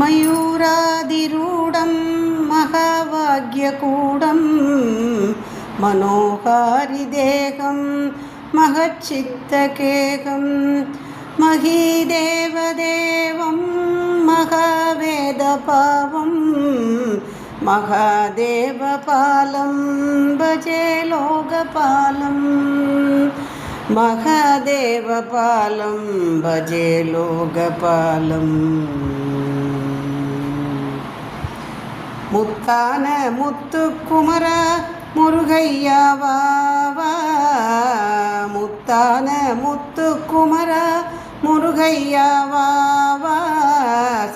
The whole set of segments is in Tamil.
मयूरादिरूढं महाभाग्यकूढं मनोहारिदेहं महच्चित्तकेहं महीदेवदेवं महावेदपावं महादेवपालं भजे लोकपालम् महादेवपालं भजे लोकपालम् முத்தான முத்துக்குமர முருகையாவா முத்தான முத்துக்குமர முருகையாவா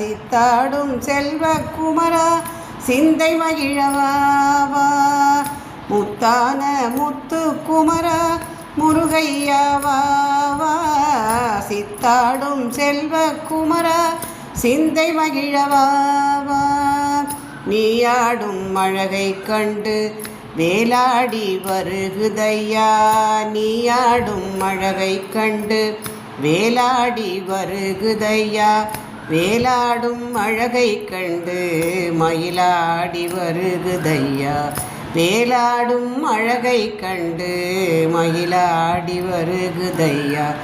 சித்தாடும் செல்வக்குமரா சிந்தை மகிழவாவா முத்தான முத்துக்குமரா முருகையாவா சித்தாடும் செல்வ குமரா சிந்தை மகிழவாவா நீயாடும் அழகை கண்டு வேலாடி வருகுதையா? நீயாடும் அழகை கண்டு வேலாடி வருகுதையா? வேலாடும் அழகை கண்டு மயிலாடி வருகுதையா? வேலாடும் அழகை கண்டு மயிலாடி வருகுதையா?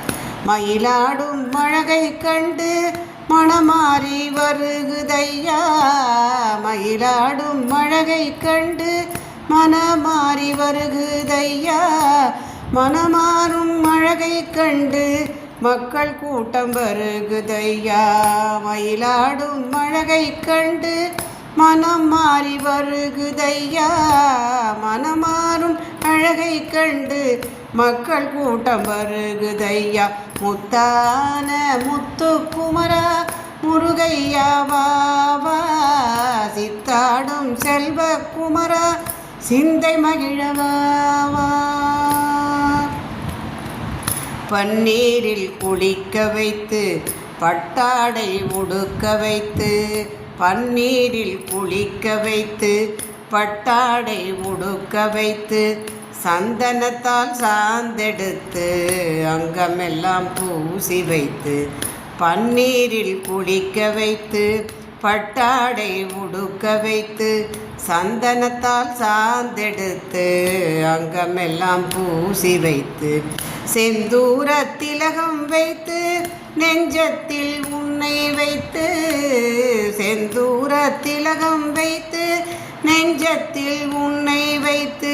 மயிலாடும் அழகை கண்டு மணமாறி வருகுதையா? மயிலாடும் அழகை கண்டு மனமாறி வருகுதையா? மனமாறும் அழகை கண்டு மக்கள் கூட்டம் வருகுதையா? மயிலாடும் அழகை கண்டு மனம் மாறி வருகுதையா? மனமாறும் அழகை கண்டு மக்கள் கூட்டம் வருகுதையா? முத்தான முத்து குமரா முருகையா வாவா சித்தாடும் செல்வ குமரா சிந்தை மகிழவாவா பன்னீரில் குளிக்க வைத்து பட்டாடை உடுக்க வைத்து பன்னீரில் குளிக்க வைத்து பட்டாடை உடுக்க வைத்து சந்தனத்தால் சார்ந்தெடுத்து அங்கமெல்லாம் பூசி வைத்து பன்னீரில் குளிக்க வைத்து பட்டாடை உடுக்க வைத்து சந்தனத்தால் சார்ந்தெடுத்து அங்கமெல்லாம் பூசி வைத்து செந்தூர திலகம் வைத்து நெஞ்சத்தில் உன்னை வைத்து செந்தூர திலகம் வைத்து நெஞ்சத்தில் உன்னை வைத்து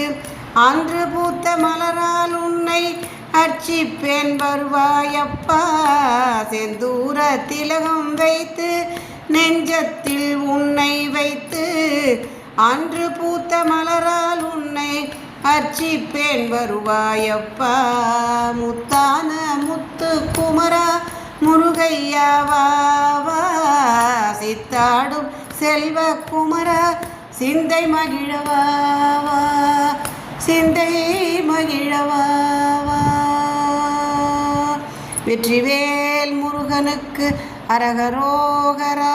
அன்று பூத்த மலரால் உன்னை அர்ச்சிப்பேன் வருவாயப்பா. செந்தூர திலகம் வைத்து நெஞ்சத்தில் உன்னை வைத்து அன்று பூத்த மலரால் உன்னை அர்ச்சிப்பேன் வருவாயப்பா. முத்தான முத்து குமரா முருகையாவா சித்தாடும் செல்வ குமர சிந்தை மகிழவாவா சிந்தை மகிழவாவா வெற்றிவேல் முருகனுக்கு அரகரோகரா.